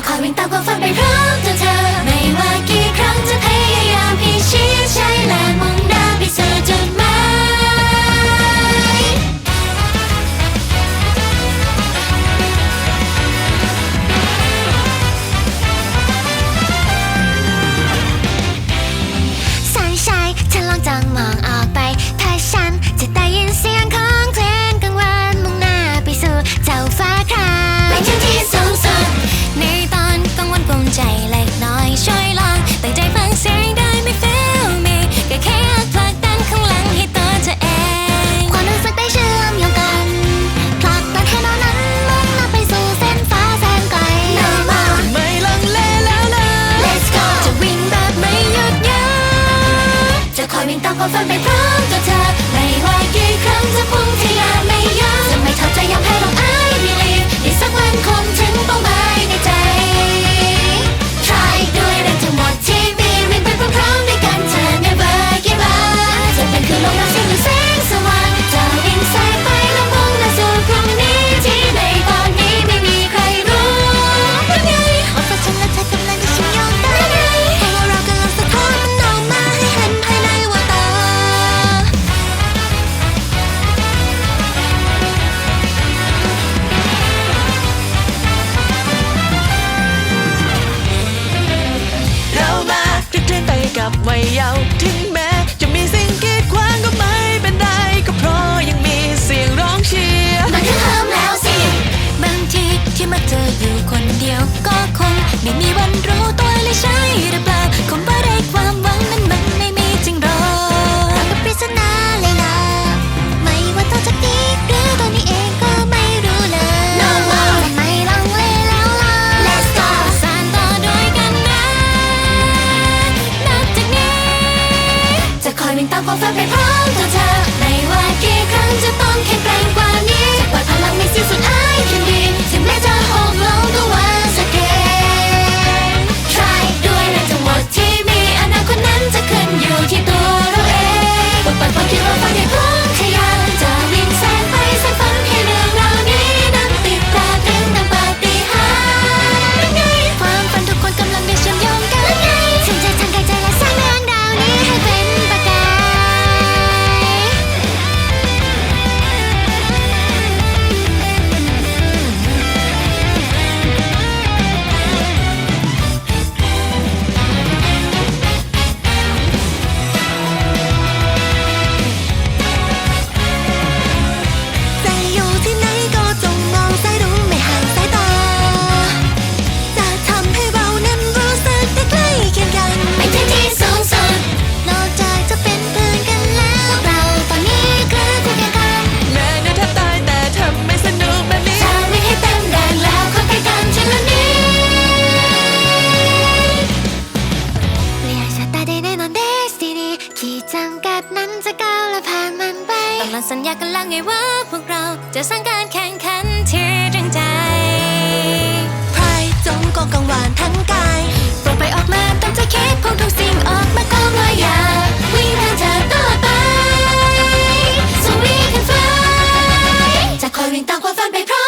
จะคอยวิ่งตามความฝันไปพร้อมเธอ ไม่ว่ากี่ครั้งจะ วิ่งตามความฝันไปพร้อมกับเธอ ไม่ว่ากี่ครั้งจะพุ่งทะยานไม่ยั้จะไม่ทอดใจยอมแพ้ลงอ believe อีกสักวันคงจะ ถึงแม้จะมีสิ่งกีดขวางก็ไม่เป็นไร ก็เพราะยังมีเสียงร้องเชียร์มันก็เพิ่แล้วสิ บางทีที่มาเจออยู่คนเดียวก็คง ไม่มีวันรู้ตัวเลยใช่หรือเปล่า 속에 อนสัญญากันลังไงว่าพวกเราจะสร้างการแข่งขันที่จริงใจพรายจงกองกังวานทั้งกายปลงไปออกมาตั้งใจคิดพงทุกสิ่งออกมากองลอยยาวิ่งทางเธอต่อไป so we can fly จะคอยวิ่งตามความฝันไปพร้อม